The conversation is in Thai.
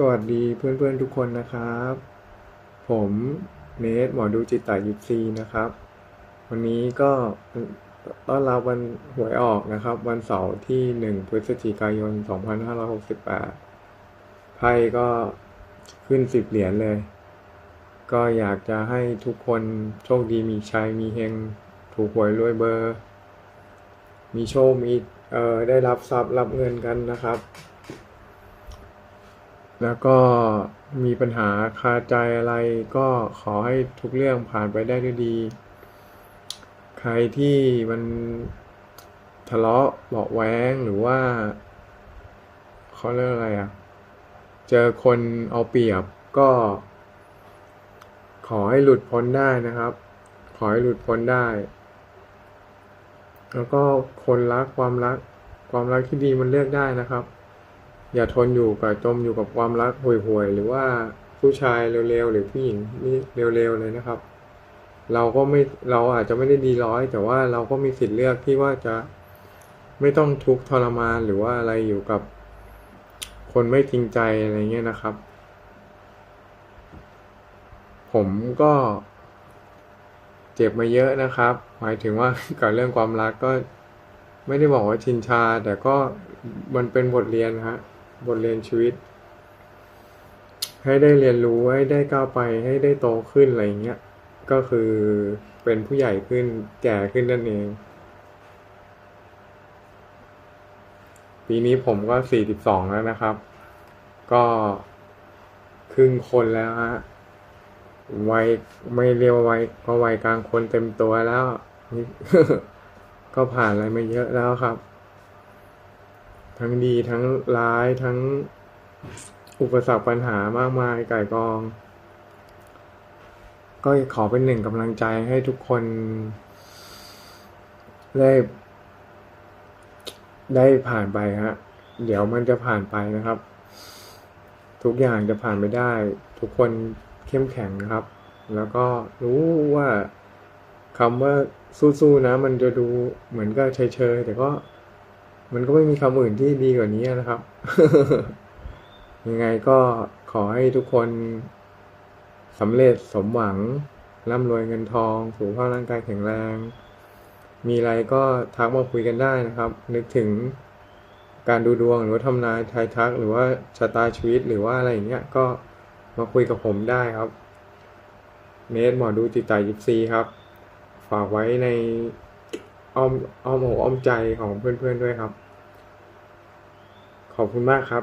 สวัสดีเพื่อนๆทุกคนนะครับ ผมเนทหมอดูจิตตายิปซีนะครับ วันนี้ก็ต้อนรับวันหวยออกนะครับ วันเสาร์ที่ 1 พฤศจิกายน 2568 ไพ่ก็ขึ้น 10 เหรียญเลย ก็อยากจะให้ทุกคนโชคดีมีชัยมีเฮง ถูกหวยรวยเบอร์ มีโชคมีเอ่อได้รับทรัพย์รับเงินกันนะครับ แล้วก็มีปัญหาคาใจอะไรก็ขอให้ทุกเรื่องผ่านไปได้ด้วยดี ใครที่มันทะเลาะเบาแวงหรือว่าเขาเรียกอะไรอะ เจอคนเอาเปรียบก็ ขอให้หลุดพ้นได้นะครับ ขอให้หลุดพ้นได้ แล้วก็คนรักความรัก ความรักที่ดีมันเลือกได้นะครับ อย่าทนอยู่กับจมอยู่กับความรักห่วยๆหรือว่าผู้ชายเร็วๆหรือผู้หญิงนี่เร็วๆเลยนะครับ เราก็ไม่เราอาจจะไม่ได้ดีร้อย แต่ว่าเราก็มีสิทธิ์เลือกที่ว่าจะไม่ต้องทุกข์ทรมานหรือว่าอะไรอยู่กับ คนไม่จริงใจอะไรเงี้ยนะครับ ผมก็เจ็บมาเยอะนะครับ หมายถึงว่ากับเรื่องความรักก็ ไม่ได้บอกว่าชินชา แต่ก็มันเป็นบทเรียนฮะ บทเรียนชีวิต ให้ได้เรียนรู้ให้ได้ก้าวไปให้ได้โตขึ้นอะไรอย่างเงี้ยก็คือเป็นผู้ใหญ่ขึ้นแก่ขึ้นนั่นเอง ปีนี้ผมก็สี่สิบสองแล้วนะครับ ก็ครึ่งคนแล้วฮะวัยไม่เรียกว่าวัยก็วัยกลางคนเต็มตัวแล้วนี่ก็ผ่านอะไรมาเยอะแล้วครับ ทั้งดีทั้งร้ายทั้งอุปสรรคปัญหามากมายไก่กอง ก็ขอเป็นหนึ่งกำลังใจให้ทุกคน ได้ ได้ผ่านไปฮะ เดี๋ยวมันจะผ่านไปนะครับ ทุกอย่างจะผ่านไปได้ ทุกคนเข้มแข็งนะครับ แล้วก็รู้ว่าคำว่าสู้ๆนะ มันจะดูเหมือนกับเฉยๆแต่ก็ มันก็ไม่มีคำอื่นที่ดีกว่านี้นะครับ ยังไงก็ขอให้ทุกคนสำเร็จสมหวัง ร่ำรวยเงินทอง สุขภาพร่างกายแข็งแรง มีอะไรก็ทักมาคุยกันได้นะครับ นึกถึงการดูดวงหรือว่าทำนายทายทัก หรือว่าชะตาชีวิตหรือว่าอะไรอย่างเงี้ยก็มาคุยกับผมได้ครับ เนทหมอดูจิตตายิปซีครับ ฝากไว้ใน อ้อมอ้อมอกอ้อมใจของเพื่อนๆด้วยครับ ขอบคุณมากครับ